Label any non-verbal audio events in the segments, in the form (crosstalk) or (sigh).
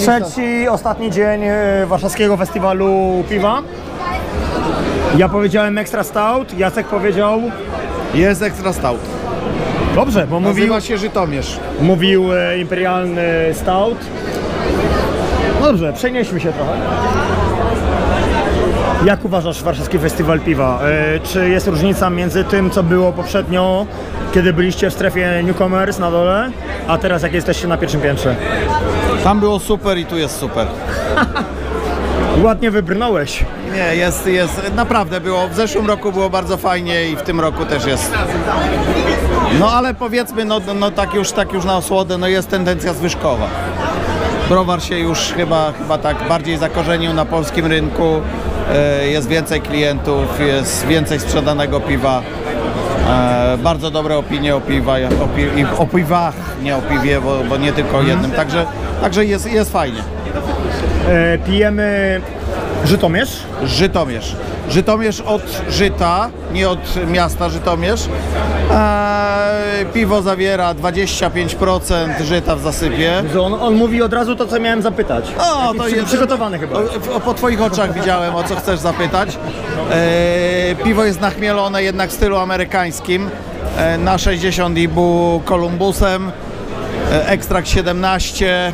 Trzeci, ostatni dzień e, warszawskiego festiwalu piwa. Ja powiedziałem extra stout, Jacek powiedział Jest ekstra stout. dobrze, bo mówił, Nazywa się Żytomierz. mówił e, imperialny stout. Dobrze, przenieśmy się trochę. Jak uważasz warszawski festiwal piwa? E, Czy jest różnica między tym, co było poprzednio, kiedy byliście w strefie newcomers na dole, a teraz jak jesteście na pierwszym piętrze? Tam było super i tu jest super. (laughs) Ładnie wybrnąłeś. Nie, jest, jest, naprawdę było, w zeszłym roku było bardzo fajnie i w tym roku też jest. No ale powiedzmy, no, no tak już, tak już na osłodę, no jest tendencja zwyżkowa. Browar się już chyba, chyba tak bardziej zakorzenił na polskim rynku, e, jest więcej klientów, jest więcej sprzedanego piwa. E, bardzo dobre opinie o, piwa, o, pi, o piwach, nie o piwie, bo, bo nie tylko o jednym. Także, także jest, jest fajnie. E, Pijemy Żytomierz. Żytomierz. Żytomierz od Żyta, nie od miasta Żytomierz. Eee, piwo zawiera 25% żyta w zasypie. On, on mówi od razu to, co miałem zapytać. O, to jest przygotowany chyba. O, po twoich oczach widziałem, o co chcesz zapytać. Eee, piwo jest nachmielone jednak w stylu amerykańskim. E, na 60 ibu Columbusem. E, ekstrakt 17.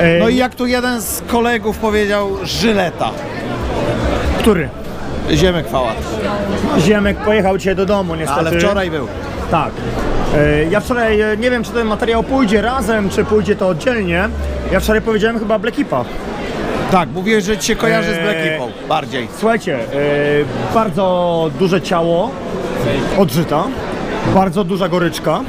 E, No i jak tu jeden z kolegów powiedział, żyleta. Który? Ziemek Fałat. Ziemek pojechał dzisiaj do domu niestety. Ale wczoraj był. Tak. E, Ja wczoraj, e, nie wiem czy ten materiał pójdzie razem, czy pójdzie to oddzielnie. Ja wczoraj powiedziałem chyba Black Ipa. Tak, mówiłeś, że ci się kojarzy z Eee. Black Hipą. Bardziej. Słuchajcie, e, bardzo duże ciało odżyta, bardzo duża goryczka,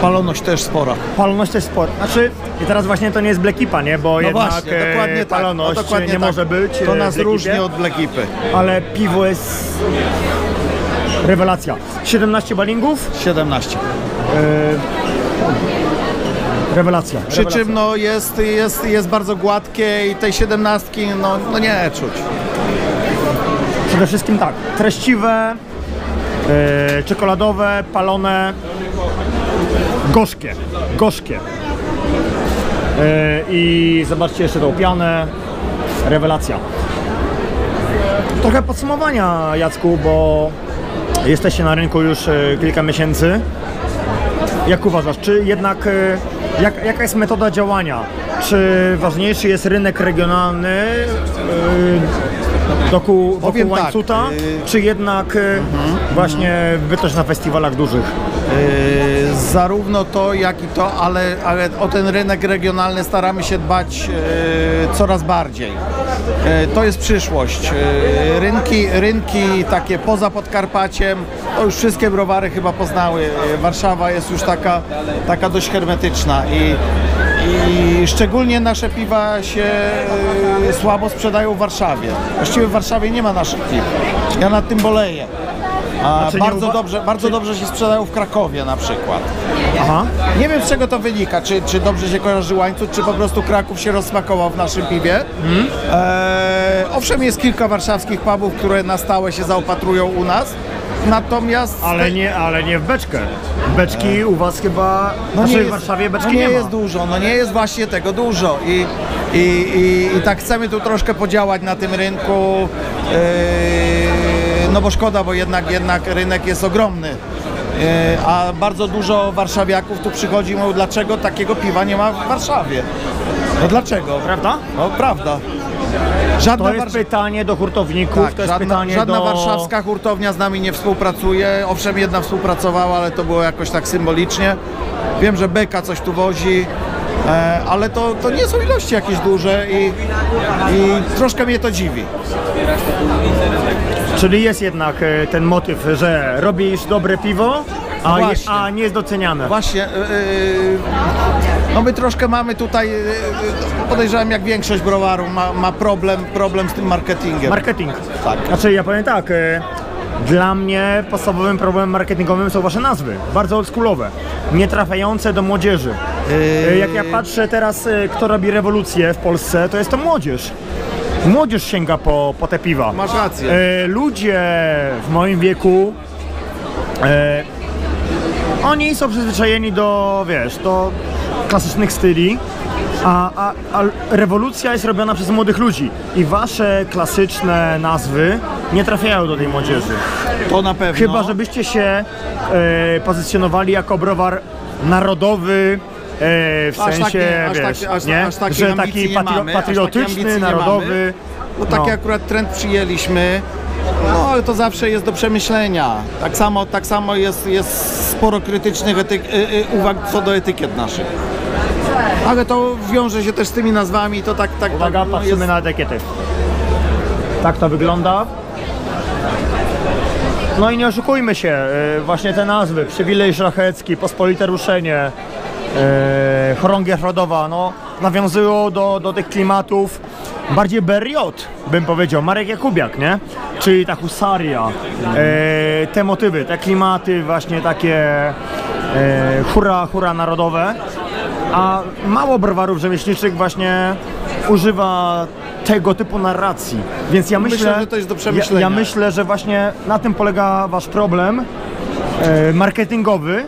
Paloność też spora. paloność też sport. Znaczy, i teraz właśnie to nie jest Black Ipa, nie? Bo No jednak właśnie, e, dokładnie tak. paloność no, dokładnie nie tak. może być. To e, nas Black różni Ipie. od Black Hipy. Ale piwo jest rewelacja. 17 balingów, 17. rewelacja. Przy rewelacja. czym no, jest, jest, jest bardzo gładkie i tej 17 no, no nie czuć. Przede wszystkim tak, treściwe, e, czekoladowe, palone, gorzkie, gorzkie. E, I zobaczcie jeszcze tą pianę, rewelacja. Trochę podsumowania Jacku, bo jesteście na rynku już e, kilka miesięcy. Jak uważasz, czy jednak, e, jak, jaka jest metoda działania? Czy ważniejszy jest rynek regionalny e, wokół, wokół tak, łańcuta, czy jednak e, właśnie bytość na festiwalach dużych? Yy, zarówno to, jak i to, ale, ale o ten rynek regionalny staramy się dbać yy, coraz bardziej. Yy, to jest przyszłość. Yy, rynki, rynki takie poza Podkarpaciem, to już wszystkie browary chyba poznały. Yy, Warszawa jest już taka, taka dość hermetyczna i, i szczególnie nasze piwa się yy, słabo sprzedają w Warszawie. Właściwie w Warszawie nie ma naszych piw. Ja nad tym boleję. A Znaczy bardzo dobrze, bardzo dobrze się sprzedają w Krakowie na przykład. Aha. Nie wiem z czego to wynika, czy, czy dobrze się kojarzy łańcuch, czy po prostu Kraków się rozsmakował w naszym piwie. Mhm. Eee, owszem jest kilka warszawskich pubów, które na stałe się zaopatrują u nas, natomiast... Ale nie, ale nie w beczkę. Beczki u was chyba, no znaczy nie w jest, Warszawie beczki no nie, nie, jest dużo, no nie jest właśnie tego dużo i, i, i, i tak chcemy tu troszkę podziałać na tym rynku, eee, no bo szkoda, bo jednak, jednak rynek jest ogromny. Eee, A bardzo dużo warszawiaków tu przychodzi i mówią, dlaczego takiego piwa nie ma w Warszawie? No dlaczego? Prawda? No prawda. Żadna, To jest Warsz- pytanie do hurtowników, tak, to jest żadna, pytanie żadna do... warszawska hurtownia z nami nie współpracuje. Owszem, jedna współpracowała, ale to było jakoś tak symbolicznie. Wiem, że Beka coś tu wozi, e, ale to, to nie są ilości jakieś duże i, i troszkę mnie to dziwi. Czyli jest jednak e, ten motyw, że robisz dobre piwo, a, Właśnie. a nie jest doceniane. Właśnie, e, no my troszkę mamy tutaj, podejrzewam jak większość browaru, ma, ma problem, problem z tym marketingiem. Marketing. Tak. Znaczy ja powiem tak, dla mnie podstawowym problemem marketingowym są wasze nazwy. Bardzo oldschoolowe, nie trafiające do młodzieży. E, Jak ja patrzę teraz, kto robi rewolucję w Polsce, to jest to młodzież. Młodzież sięga po, po te piwa. Masz rację. E, ludzie w moim wieku, e, oni są przyzwyczajeni do, wiesz, do klasycznych styli, a, a, a rewolucja jest robiona przez młodych ludzi i wasze klasyczne nazwy nie trafiają do tej młodzieży. To na pewno. Chyba, żebyście się e, pozycjonowali jako browar narodowy, e, w Aż sensie, aż wiesz, takie- aż- nie? aż takiej że taki nie patrio, mamy, aż patriotyczny, narodowy. No taki No. akurat trend przyjęliśmy. No ale to zawsze jest do przemyślenia. Tak samo, tak samo jest, jest sporo krytycznych y, y, uwag co do etykiet naszych. Ale to wiąże się też z tymi nazwami, to tak, tak, Uwaga, tak no, patrzymy na etykiety. Tak to wygląda. No i nie oszukujmy się, e, właśnie te nazwy, przywilej szlachecki, pospolite ruszenie, e, chorągiew rodowa, no nawiązują do, do tych klimatów bardziej Beriot, bym powiedział, Marek Jakubiak, nie? Czyli ta husaria, e, te motywy, te klimaty właśnie takie e, hura, hura narodowe, a mało browarów rzemieślniczych właśnie używa tego typu narracji. Więc ja myślę, Myślę, że to jest do przemyślenia. Ja, ja myślę, że właśnie na tym polega wasz problem e, marketingowy,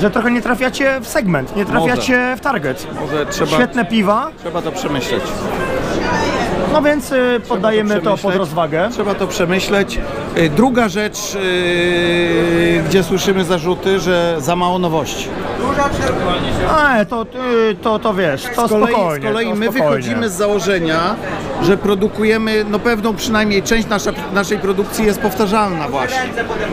że trochę nie trafiacie w segment, nie trafiacie w target. Może trzeba, Świetne piwa, trzeba to przemyśleć. No więc e, poddajemy to, pod przemyśleć. rozwagę. Trzeba to przemyśleć. Y, Druga rzecz, y, gdzie słyszymy zarzuty, że za mało nowości. A, to, y, to, to wiesz, to z kolei, spokojnie. z kolei to my spokojnie. wychodzimy z założenia, że produkujemy, no pewną przynajmniej część nasza, naszej produkcji jest powtarzalna właśnie.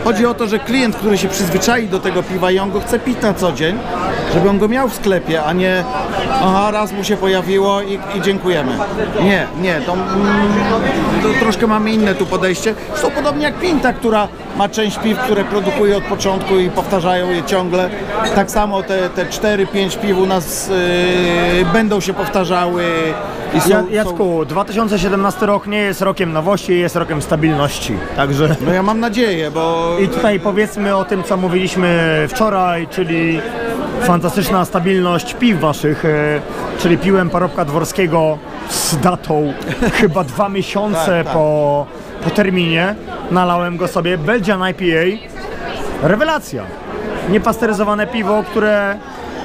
Chodzi o to, że klient, który się przyzwyczai do tego piwa i on go chce pić na co dzień, żeby on go miał w sklepie, a nie aha, raz mu się pojawiło i, i dziękujemy. Nie, nie, to, mm, to troszkę mamy inne tu podejście. Zresztą podobnie jak Pinta, która ma część piw, które produkuje od początku i powtarzają je ciągle. Tak samo te, te 4-5 piw u nas yy, będą się powtarzały i są, Ja, są... Jacku, 2017 rok nie jest rokiem nowości, jest rokiem stabilności. Także No ja mam nadzieję, bo i tutaj powiedzmy o tym, co mówiliśmy wczoraj, czyli fantastyczna stabilność piw waszych, e, czyli piłem parobka dworskiego z datą (laughs) chyba dwa miesiące Tak, tak. Po, po terminie. Nalałem go sobie, Belgian IPA, rewelacja. Niepasteryzowane piwo, które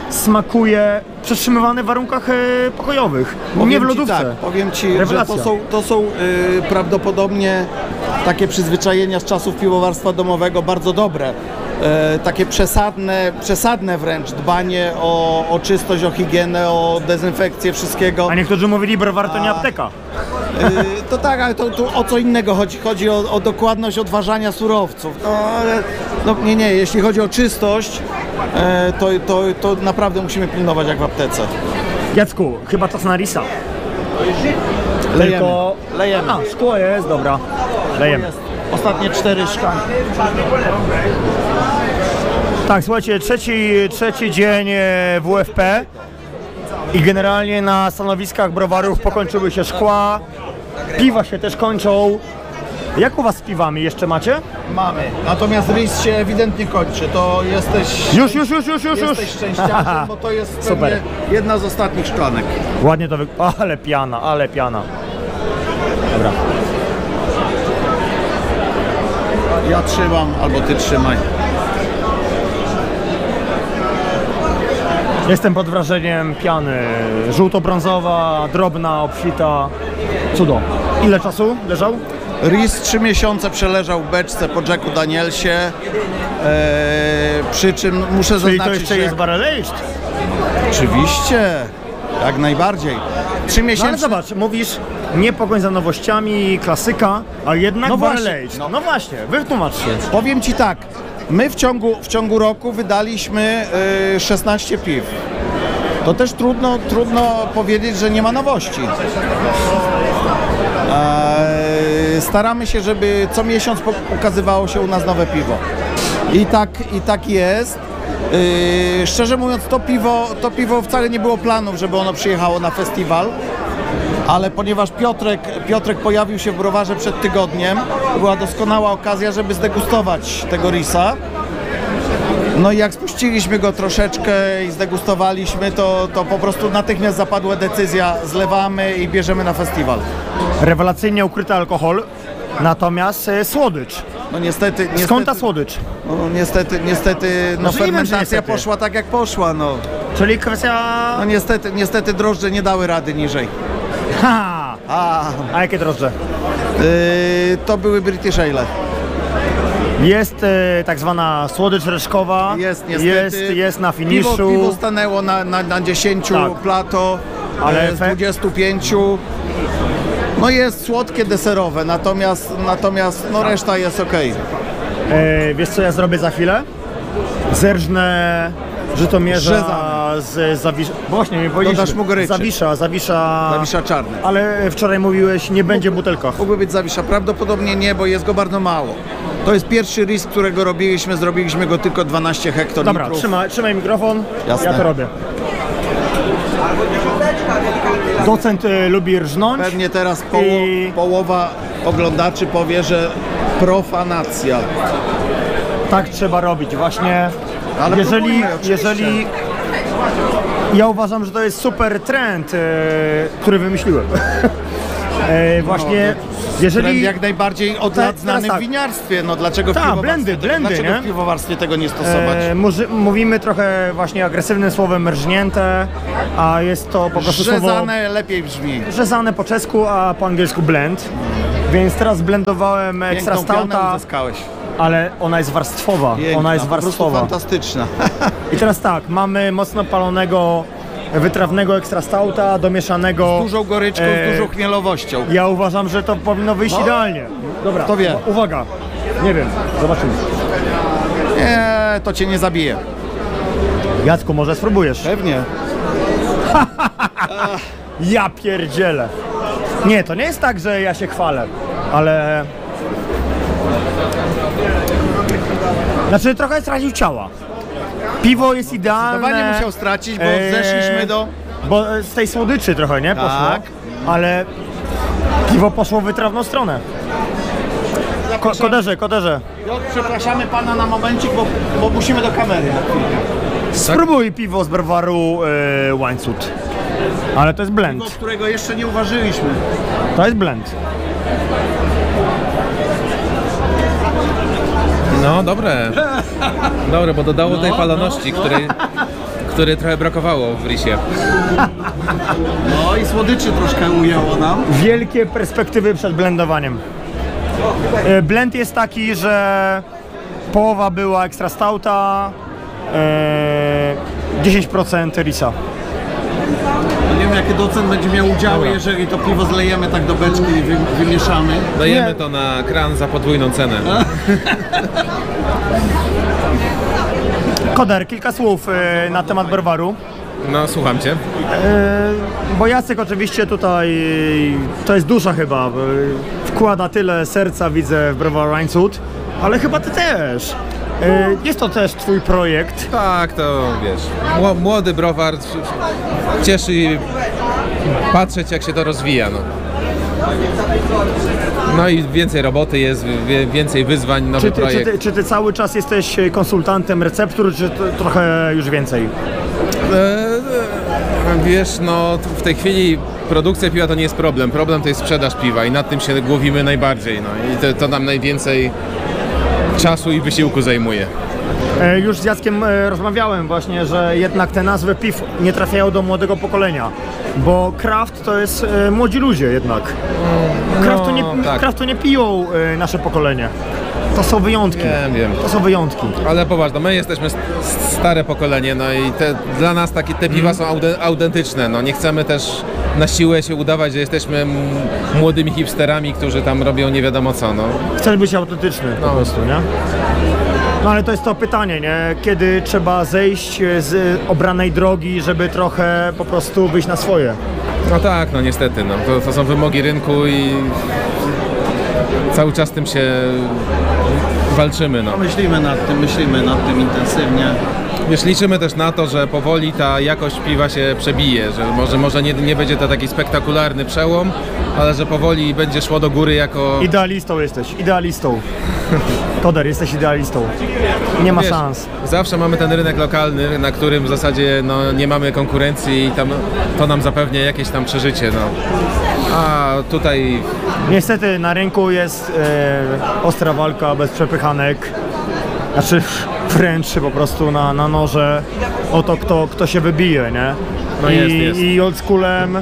smakuje przetrzymywane w warunkach e, pokojowych, nie Powiem w ci lodówce. Tak, powiem Ci, że Rewelacja. to są, to są y, prawdopodobnie takie przyzwyczajenia z czasów piwowarstwa domowego bardzo dobre. E, takie przesadne, przesadne wręcz dbanie o, o czystość, o higienę, o dezynfekcję wszystkiego. A niektórzy mówili, browar to nie apteka. Y, to tak, ale to, to o co innego chodzi. Chodzi o, o dokładność odważania surowców. No, ale, no nie, nie, jeśli chodzi o czystość, e, to, to, to naprawdę musimy pilnować jak w aptece. Jacku, chyba czas na risa. Lejemy. Tylko... Lejemy. A, szkło jest, dobra. Lejemy. Ostatnie cztery szklanki. Tak, słuchajcie, trzeci, trzeci dzień e, WFP i generalnie na stanowiskach browarów pokończyły się szkła, piwa się też kończą. Jak u was z piwami jeszcze macie? Mamy. Natomiast rys się ewidentnie kończy. To jesteś. Już, już, już, już, już, już. Jesteś szczęściarzem, bo to jest (laughs) Super. jedna z ostatnich szklanek. Ładnie to wy... Ale piana, ale piana. Dobra. Ja trzymam, albo ty trzymaj. Jestem pod wrażeniem piany. Żółto-brązowa, drobna, obfita. Cudo. Ile czasu leżał? Ris trzy miesiące przeleżał w beczce po Jacku Danielsie. Eee, przy czym muszę Czyli zaznaczyć, to jeszcze jest barrel aged. oczywiście, jak najbardziej. Trzy No ale miesiące. zobacz, mówisz nie pogoń za nowościami, klasyka, a jednak No barrel aged. no. No. właśnie, wytłumacz się. Powiem Ci tak, my w ciągu, w ciągu roku wydaliśmy y, 16 piw. To też trudno, trudno powiedzieć, że nie ma nowości. Eee, staramy się, żeby co miesiąc ukazywało się u nas nowe piwo. I tak, i tak jest. Yy, szczerze mówiąc, to piwo, to piwo wcale nie było planów, żeby ono przyjechało na festiwal. Ale ponieważ Piotrek, Piotrek pojawił się w browarze przed tygodniem, była doskonała okazja, żeby zdegustować tego risa. No i jak spuściliśmy go troszeczkę i zdegustowaliśmy, to, to po prostu natychmiast zapadła decyzja, zlewamy i bierzemy na festiwal. Rewelacyjnie ukryty alkohol, natomiast e, słodycz. No niestety, niestety, Skąd ta słodycz? no, niestety, niestety no Znaczy wiem, czy fermentacja niestety. poszła tak jak poszła, no. Czyli kwestia... No niestety, niestety drożdże nie dały rady niżej. Ha! A, A jakie drożdże? yy, to były British Ale. Jest e, tak zwana słodycz reszkowa. Jest niestety. Jest, jest na Piwo, finiszu. piwo stanęło na, na, na 10 Tak. plato, Ale ale z fe- 25. No jest słodkie deserowe, natomiast, natomiast no reszta jest ok. E, wiesz co ja zrobię za chwilę? Zerżnę Żytomierza Rzezane. Z Zawisza. Właśnie, nie powiedzieliśmy. Dodasz mu goryczy. Zawisza, Zawisza. Zawisza czarny. Ale wczoraj mówiłeś, nie będzie w butelkach. Mógłby być zawisza, prawdopodobnie nie, bo jest go bardzo mało. To jest pierwszy risk, którego robiliśmy, zrobiliśmy go tylko 12 hektolitrów. Dobra, trzymaj, trzymaj mikrofon. Jasne. Ja to robię. Docent y, lubi rżnąć. Pewnie teraz poło, I- połowa oglądaczy powie, że profanacja. Tak trzeba robić. Właśnie Ale jeżeli, jeżeli ja uważam, że to jest super trend, e, który wymyśliłem. (laughs) e, właśnie Trend jeżeli jak najbardziej od Te- lat znany tak. w winiarstwie, no dlaczego w Tak, piwowarstwie blendy, tego, blendy, dlaczego nie? w piwowarstwie tego nie stosować? e, muży, mówimy trochę właśnie agresywnym słowem rżnięte, a jest to po prostu słowo Rzezane lepiej brzmi. rzezane po czesku, a po angielsku blend. Więc teraz blendowałem ekstra Piękną stouta, uzyskałeś. Ale ona jest warstwowa. Piękna, ona jest warstwowa. fantastyczna. I teraz tak, mamy mocno palonego, wytrawnego ekstra stouta, domieszanego. Z dużą goryczką, e, z dużą chmielowością. Ja uważam, że to powinno wyjść No. idealnie. Dobra, Kto wie? uwaga. Nie wiem, zobaczymy. Nie, to cię nie zabije. Jacku, może spróbujesz? Pewnie. (laughs) Ja pierdzielę. Nie, to nie jest tak, że ja się chwalę, ale... Znaczy trochę stracił ciała. Piwo jest idealne. Zdecydowanie musiał stracić, bo Eee, zeszliśmy do... Bo z tej słodyczy trochę, nie? Poszło. Tak. Ale piwo poszło w wytrawną stronę. Ko koderze, koderze. Piotr, przepraszamy pana na momencik, bo, bo musimy do kamery na chwilkę. Spróbuj piwo z browaru e, Łańcut. Ale to jest blend. Piwo, którego jeszcze nie uważyliśmy. To jest blend. No dobre. Dobre, bo dodało tej paloności, której, której trochę brakowało w risie. No i słodyczy troszkę ujęło nam. Wielkie perspektywy przed blendowaniem. E, Blend jest taki, że połowa była ekstra stouta, e, 10% risa. Nie wiem, jaki docent będzie miał udziały, Dobra. jeżeli to piwo zlejemy tak do beczki i wy, wymieszamy. Dajemy Nie. to na kran za podwójną cenę. (laughs) Koder, kilka słów e, na temat browaru. No słucham cię. E, Bo Jacek oczywiście tutaj, to jest dusza chyba, e, wkłada tyle serca widzę w browar Łańcut, ale chyba ty też. E, Jest to też twój projekt. Tak, to wiesz. mło- Młody browar cieszy patrzeć jak się to rozwija. No. No i więcej roboty jest, więcej wyzwań, nowy Czy ty, czy, projekt. ty, czy ty cały czas jesteś konsultantem receptur, czy trochę już więcej? E, Wiesz, no w tej chwili produkcja piwa to nie jest problem. Problem to jest sprzedaż piwa i nad tym się głowimy najbardziej. No. I to, to nam najwięcej czasu i wysiłku zajmuje. E, Już z Jackiem e, rozmawiałem właśnie, że jednak te nazwy piw nie trafiają do młodego pokolenia, bo craft to jest e, młodzi ludzie jednak. Craft to nie, No, tak. nie piją nasze pokolenie. To są wyjątki. Wiem, wiem. To są wyjątki. Ale poważnie, my jesteśmy stare pokolenie, no i te, dla nas takie te piwa są aude, autentyczne. No nie chcemy też na siłę się udawać, że jesteśmy młodymi hipsterami, którzy tam robią nie wiadomo co. No. Chcesz być autentyczny po No. prostu, nie? No ale to jest to pytanie, nie? Kiedy trzeba zejść e, z obranej drogi, żeby trochę po prostu wyjść na swoje. no tak, no niestety, no. To, to są wymogi rynku i cały czas tym się walczymy. No. Myślimy nad tym, myślimy nad tym intensywnie. Wiesz, liczymy też na to, że powoli ta jakość piwa się przebije, że może, może nie, nie będzie to taki spektakularny przełom, ale że powoli będzie szło do góry jako... Idealistą jesteś, idealistą. (laughs) Koder, jesteś idealistą. Nie ma Wiesz, szans. Zawsze mamy ten rynek lokalny, na którym w zasadzie no, nie mamy konkurencji i tam, to nam zapewnia jakieś tam przeżycie. No. A tutaj Niestety na rynku jest e, ostra walka bez przepychanek. Znaczy, wręczy po prostu na, na noże o to, kto, kto się wybije, nie? No I, jest, jest. I oldschoolem,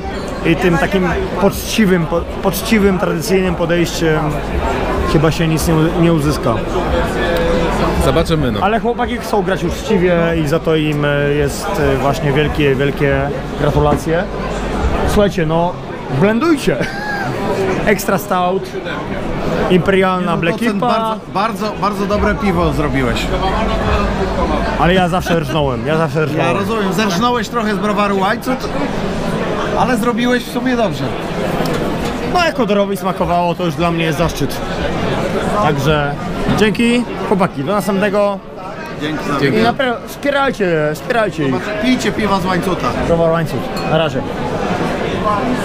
i tym takim poczciwym, po, poczciwym, tradycyjnym podejściem chyba się nic nie, nie uzyska. Zobaczymy, no. Ale chłopaki chcą grać uczciwie i za to im e, jest e, właśnie wielkie, wielkie gratulacje. Słuchajcie, no blendujcie. Extra Stout, Imperialna Black Docent, Ipa, bardzo, bardzo, bardzo dobre piwo zrobiłeś. ale ja zawsze rżnąłem, ja zawsze Ja rżnąłem. rozumiem, zerżnąłeś trochę z browaru łańcuch, ale zrobiłeś w sumie dobrze. No jak Odorowi smakowało, to już dla mnie jest zaszczyt. Także dzięki chłopaki, do następnego Dzięki za Dzięki. i naprawdę wspierajcie, wspierajcie ich. Pijcie piwa z łańcucha. Browar łańcuch. Na razie.